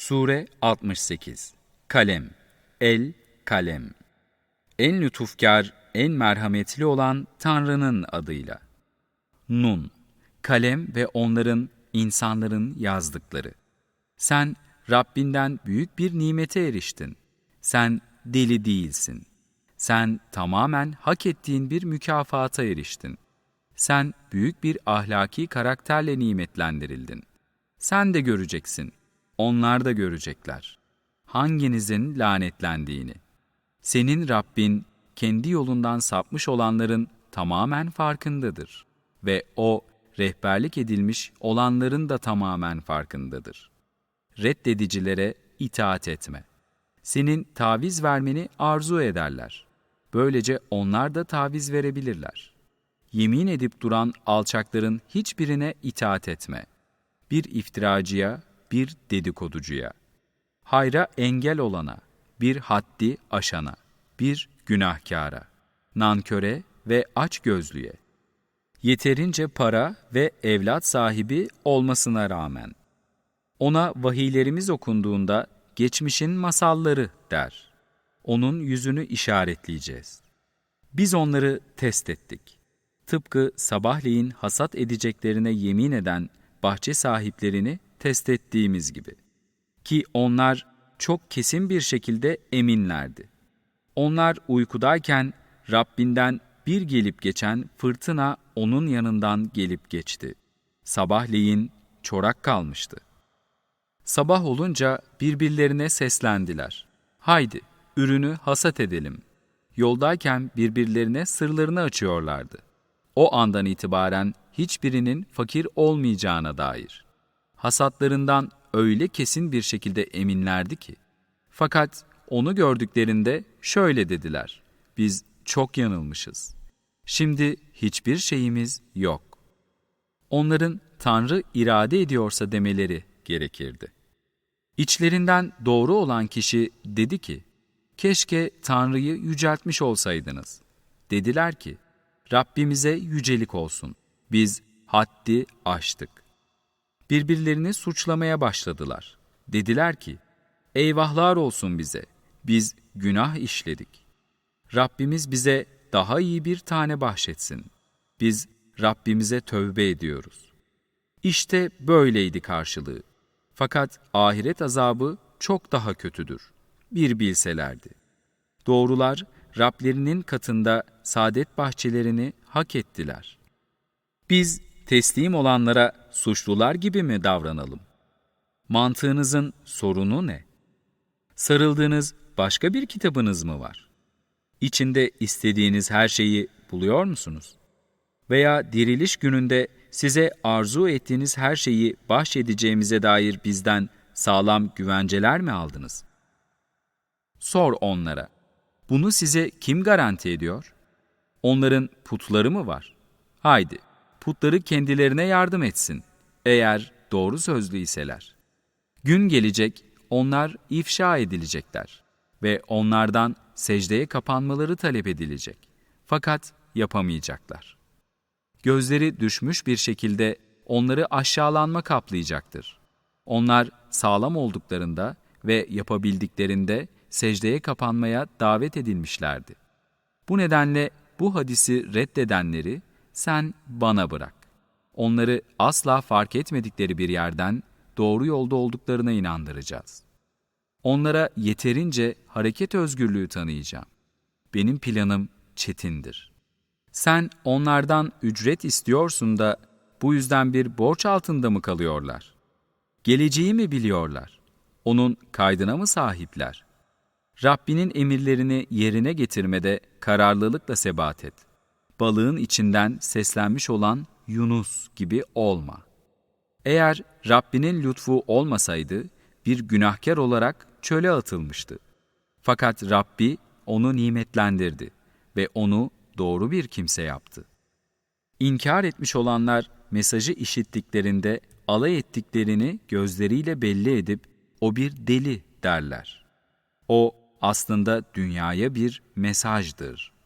Sure 68 Kalem El Kalem En lütufkar, en merhametli olan Tanrı'nın adıyla. Nun Kalem ve onların, insanların yazdıkları. Sen Rabbinden büyük bir nimete eriştin. Sen deli değilsin. Sen tamamen hak ettiğin bir mükafata eriştin. Sen büyük bir ahlaki karakterle nimetlendirildin. Sen de göreceksin. Onlar da görecekler. Hanginizin lanetlendiğini. Senin Rabbin kendi yolundan sapmış olanların tamamen farkındadır ve o rehberlik edilmiş olanların da tamamen farkındadır. Reddedicilere itaat etme. Senin taviz vermeni arzu ederler. Böylece onlar da taviz verebilirler. Yemin edip duran alçakların hiçbirine itaat etme. Bir iftiracıya, bir dedikoducuya. Hayra engel olana, bir haddi aşana, bir günahkara, nanköre ve aç gözlüye. Yeterince para ve evlat sahibi olmasına rağmen. Ona vahiylerimiz okunduğunda geçmişin masalları der. Onun yüzünü işaretleyeceğiz. Biz onları test ettik. Tıpkı sabahleyin hasat edeceklerine yemin eden bahçe sahiplerini test ettiğimiz gibi. Ki onlar çok kesin bir şekilde eminlerdi. Onlar uykudayken Rabbinden bir gelip geçen fırtına onun yanından gelip geçti. Sabahleyin çorak kalmıştı. Sabah olunca birbirlerine seslendiler. Haydi, ürünü hasat edelim. Yoldayken birbirlerine sırlarını açıyorlardı. O andan itibaren hiçbirinin fakir olmayacağına dair. Hasatlarından öyle kesin bir şekilde eminlerdi ki. Fakat onu gördüklerinde şöyle dediler. Biz çok yanılmışız. Şimdi hiçbir şeyimiz yok. Onların Tanrı irade ediyorsa demeleri gerekirdi. İçlerinden doğru olan kişi dedi ki, keşke Tanrı'yı yüceltmiş olsaydınız. Dediler ki, Rabbimize yücelik olsun. Biz haddi aştık. Birbirlerini suçlamaya başladılar. Dediler ki, eyvahlar olsun bize, biz günah işledik. Rabbimiz bize daha iyi bir tane bahşetsin. Biz Rabbimize tövbe ediyoruz. İşte böyleydi karşılığı. Fakat ahiret azabı çok daha kötüdür. Bir bilselerdi. Doğrular Rablerinin katında saadet bahçelerini hak ettiler. Biz teslim olanlara suçlular gibi mi davranalım? Mantığınızın sorunu ne? Sarıldığınız başka bir kitabınız mı var? İçinde istediğiniz her şeyi buluyor musunuz? Veya diriliş gününde size arzu ettiğiniz her şeyi bahşedeceğimize dair bizden sağlam güvenceler mi aldınız? Sor onlara. Bunu size kim garanti ediyor? Onların putları mı var? Haydi, putları kendilerine yardım etsin, eğer doğru sözlü iseler. Gün gelecek, onlar ifşa edilecekler ve onlardan secdeye kapanmaları talep edilecek. Fakat yapamayacaklar. Gözleri düşmüş bir şekilde onları aşağılanma kaplayacaktır. Onlar sağlam olduklarında ve yapabildiklerinde secdeye kapanmaya davet edilmişlerdi. Bu nedenle bu hadisi reddedenleri sen bana bırak. Onları asla fark etmedikleri bir yerden doğru yolda olduklarına inandıracağız. Onlara yeterince hareket özgürlüğü tanıyacağım. Benim planım çetindir. Sen onlardan ücret istiyorsun da bu yüzden bir borç altında mı kalıyorlar? Geleceği mi biliyorlar? Onun kaydına mı sahipler? Rabbinin emirlerini yerine getirmede kararlılıkla sebat et. Balığın içinden seslenmiş olan Yunus gibi olma. Eğer Rabbinin lütfu olmasaydı bir günahkar olarak çöle atılmıştı. Fakat Rabbi onu nimetlendirdi ve onu doğru bir kimse yaptı. İnkar etmiş olanlar mesajı işittiklerinde alay ettiklerini gözleriyle belli edip o bir deli derler. O aslında dünyaya bir mesajdır.